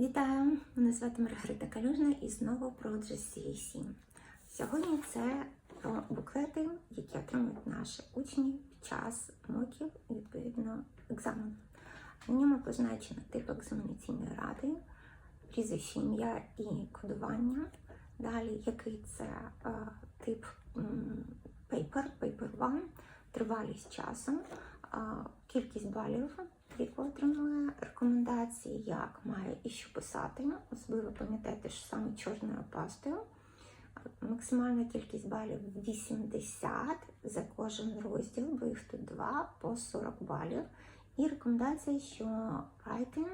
Вітаю! Мене звати Маргарита Калюжна і знову про GCSE. Сьогодні це про буклети, які отримують наші учні під час моків відповідно екзамену. На ньому позначено тип екзаменаційної ради, прізвище ім'я і кодування. Далі, який це е, тип м, paper, paper one, тривалість часу, е, кількість балів, яку отримує рекомендації, як має і що писати. Особливо пам'ятайте, що саме чорною пастою. Максимальна кількість балів 80 за кожен розділ, бо їх тут два по 40 балів. І рекомендація, що writing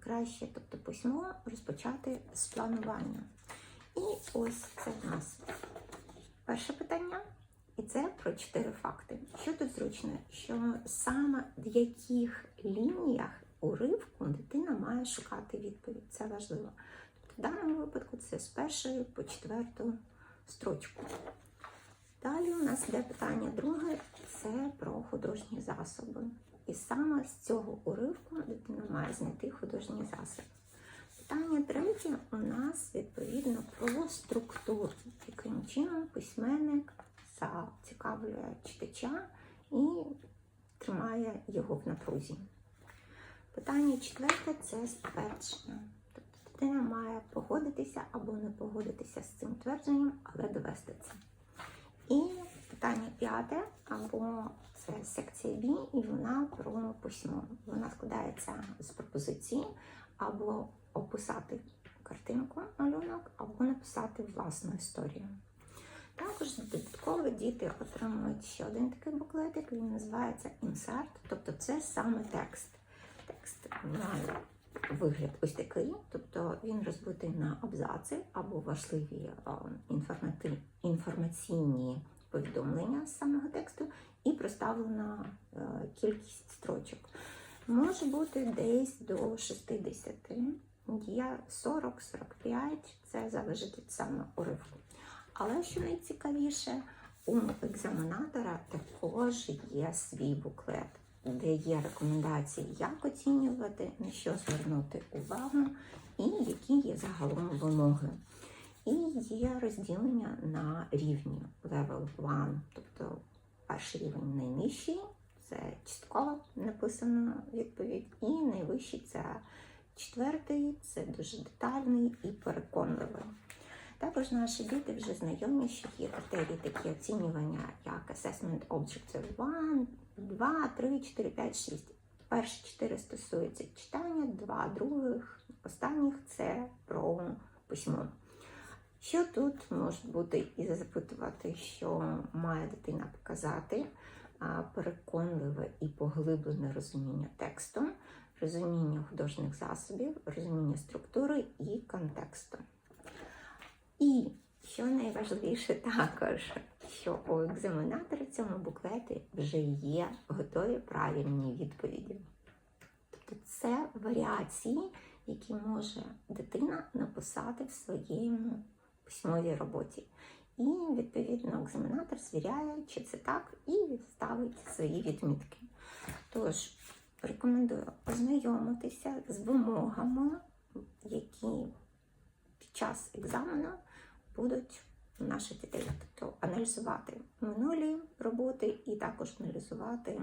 краще, тобто письмо, розпочати з планування. І ось це в нас перше питання. І це про чотири факти. Що тут зручно? Що саме в яких лініях уривку дитина має шукати відповідь. Це важливо. Тобто в даному випадку це з першої по четверту строчку. Далі у нас йде питання друге це про художні засоби. І саме з цього уривку дитина має знайти художні засоби. Питання третє у нас відповідно про структуру, яким чином письменник зацікавлює читача тримає його в напрузі. Питання четверте це ствердження. Тобто дитина має погодитися або не погодитися з цим твердженням, але довести це. І питання п'яте, або це секція B, і вона про письмо. Вона складається з пропозиції або описати картинку, малюнок, або написати власну історію. Також додатково діти отримують ще один такий буклетик, він називається Insert, тобто це саме текст. Текст має вигляд ось такий, тобто він розбитий на абзаци або важливі інформаційні повідомлення з самого тексту, і проставлена е, кількість строчок. Може бути десь до 60, є 40-45, це залежить від саме уривку. Але що найцікавіше, у екзаменатора також є свій буклет, де є рекомендації, як оцінювати, на що звернути увагу, і які є загалом вимоги. І є розділення на рівні level 1, тобто перший рівень найнижчий, це частково написана відповідь, і найвищий це четвертий, це дуже детальний і переконливий. Також наші діти вже знайомі, що є критерії такі оцінювання, як Assessment Objective 1, 2, 3, 4, 5, 6. Перші чотири стосуються читання, два других, останніх це про письмо. Що тут може бути і запитувати, що має дитина показати переконливе і поглиблене розуміння тексту, розуміння художніх засобів, розуміння структури і контексту. І що найважливіше також, що у екзаменатора в цьому буклеті вже є готові правильні відповіді. Тобто це варіації, які може дитина написати в своєму письмовій роботі. І відповідно екзаменатор звіряє, чи це так, і ставить свої відмітки. Тож рекомендую ознайомитися з вимогами, які час екзамену будуть наші дітей, тобто аналізувати минулі роботи і також аналізувати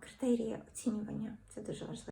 критерії оцінювання. Це дуже важливо.